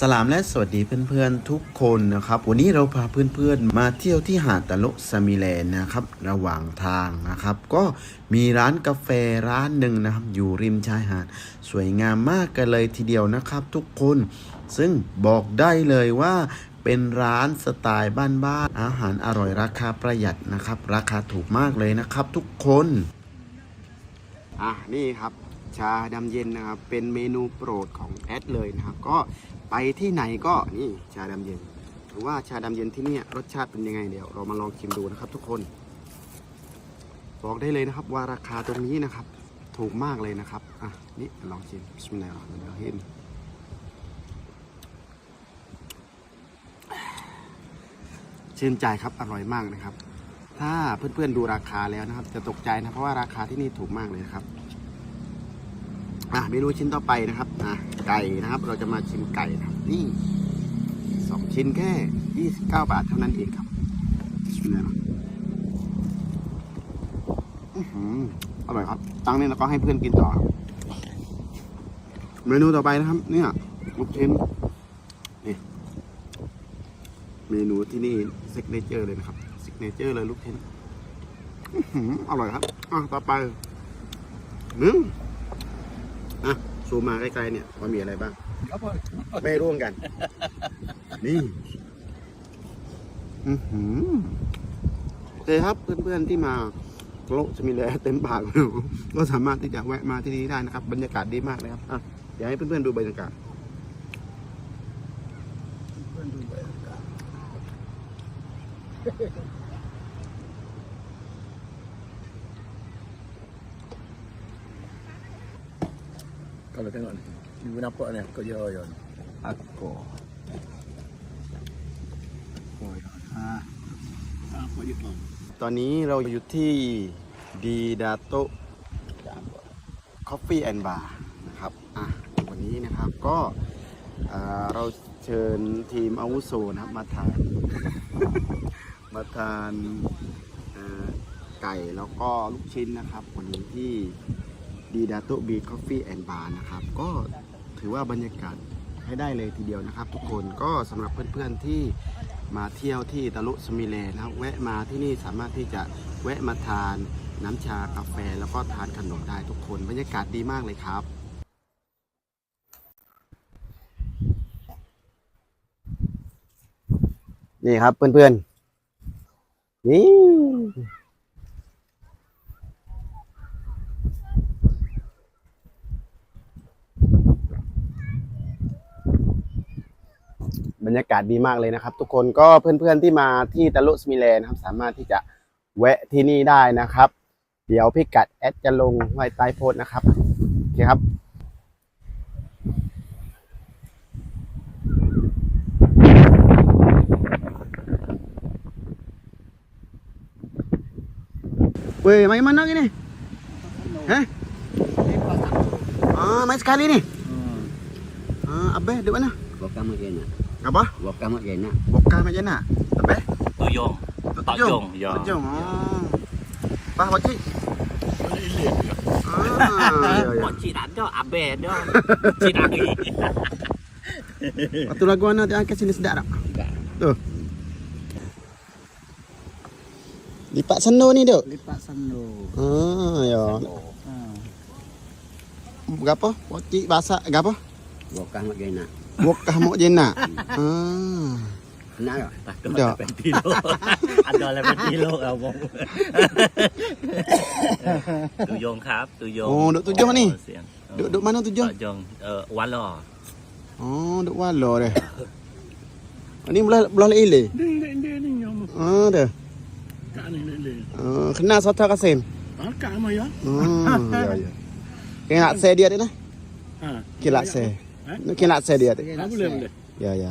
สลามและสวัสดีเพื่อนๆทุกคนนะครับ วันนี้เราพาเพื่อนๆมาเที่ยวที่หาดตะลุสมิแลนนะครับ ระหว่างทางนะครับ ก็มีร้านกาแฟร้านหนึ่งนะครับ อยู่ริมชายหาด สวยงามมากกันเลยทีเดียวนะครับ ทุกคนซึ่งบอกได้เลยว่าเป็นร้านสไตล์บ้านๆอาหารอร่อยราคาประหยัดนะครับ ราคาถูกมากเลยนะครับ ทุกคน อะนี่ครับ ชาดำเย็นนะครับ เป็นเมนูโปรดของแอดเลยนะครับ ก็ไปที่ไหนก็นี่ชาดำเย็นหรือว่าชาดำเย็นที่นี่รสชาติเป็นยังไงเดี๋ยวเรามาลองชิมดูนะครับ ทุกคนบอกได้เลยนะครับว่าราคาตรงนี้นะครับ ถูกมากเลยนะครับอะนี่ลองชิมบิมิลลาฮิรเราะห์มานิรเราะฮีมชื่นใจครับอร่อยมากนะครับ ถ้าเพื่อนๆดูราคาแล้วนะครับ จะตกใจนะเพราะว่าราคาที่นี่ถูกมากเลยครับ อะเมนูชิ้นต่อไปนะครับอะไก่นะครับ เราจะมาชิมไก่นะครับนี่สองชิ้นแค่29บเก้าบาทเท่านั้นเองครับชิมเลยนะอร่อยครับ ตังนี่เราก็ให้เพื่อนกินต่อเมนูต่อไปนะครับ เนี่ยลูกชิ้นนี่เมนูที่นี่ซิกเนเจอร์เลยนะครับซิกเนเจอร์เลยลูกชิ้นอื้อหืออร่อยครับอะต่อไปหนึ่ง อะซูมมาใกล้ๆเนี่ยว่ามีอะไรบ้างไม่ร่วมกัน นี่อือหือโอเคครับเพื่อนๆที่มาโลกจะมีแลเต็มปากแล้วก็สามารถที่จะแวะมาที่นี่ได้นะครับ บรรยากาศดีมากเลยครับอะอยากให้เพื่อนๆดูบรรยากาศเพื่อนๆดูบรรยากาศ Kalau tengok ni. Ibu nampak ni kau jauh je. Aku. Oh, ha. Apa je kau? ตอนนี้เราอยู่ที่ดีดาโตคอฟฟี่แอนด์บาร์นะครับ อะ วันนี้นะครับก็เราเชิญทีมอาวุโสนะครับ มาทาน มาทานไก่แล้วก็ลูกชิ้นนะครับ วันนี้ที่ ดีดาโตบีคอฟฟี่แอนด์บาร์นะครับ ก็ถือว่าบรรยากาศให้ได้เลยทีเดียวนะครับ ทุกคนก็สำหรับเพื่อนๆที่มาเที่ยวที่ตะลุสมิเลนะครับ แวะมาที่นี่สามารถที่จะแวะมาทานน้ำชากาแฟแล้วก็ทานขนมได้ทุกคนบรรยากาศดีมากเลยครับนี่ครับเพื่อนๆนี่ บรรยากาศดีมากเลยนะครับ ทุกคนก็เพื่อนๆที่มาที่ตะลุสมิแลนด์นะครับ สามารถที่จะแวะที่นี่ได้นะครับ เดี๋ยวพิกัดแอดจะลงไว้ใต้โพสต์นะครับโอเคครับ Weh, main mana gini? Hah? Ah, main sekali nih. Hmm. Ah, Abeh, di mana? Boka mak je nak. apa? Bokang mak jenak. Bokang mak jenak. Apa? Tuyong. Tuyong. Tuyong. Ya. Ah. Pak pakcik. Ah. Pakcik tak ada, abel ada. Cik lagi. Patu lagu mana dia angkat sini sedap tak? Tu. Lipat sendo ni duk. Lipat sendo. Ha, ah, ya. Sendo. Ha. Berapa? Pakcik basak, berapa? Wokah mak jena. Wokah mak jena. Ha. Hmm. Ah. Nak tak? Tak. Ada apa di luar? abang. Tujong kap, tujong. Oh, dok tujong ni. Dok dok mana tujong? Tujong uh, eh, Wala. Oh, dok Wala deh. Ini belah belah lagi le. Ah, dah. Kena sota kasim. Ah, kah maya. Ah, hmm, ya ya. Kena sedia deh lah. Kira sedia. Ha? Kena saya dia tu. Ha boleh boleh. Ya ya.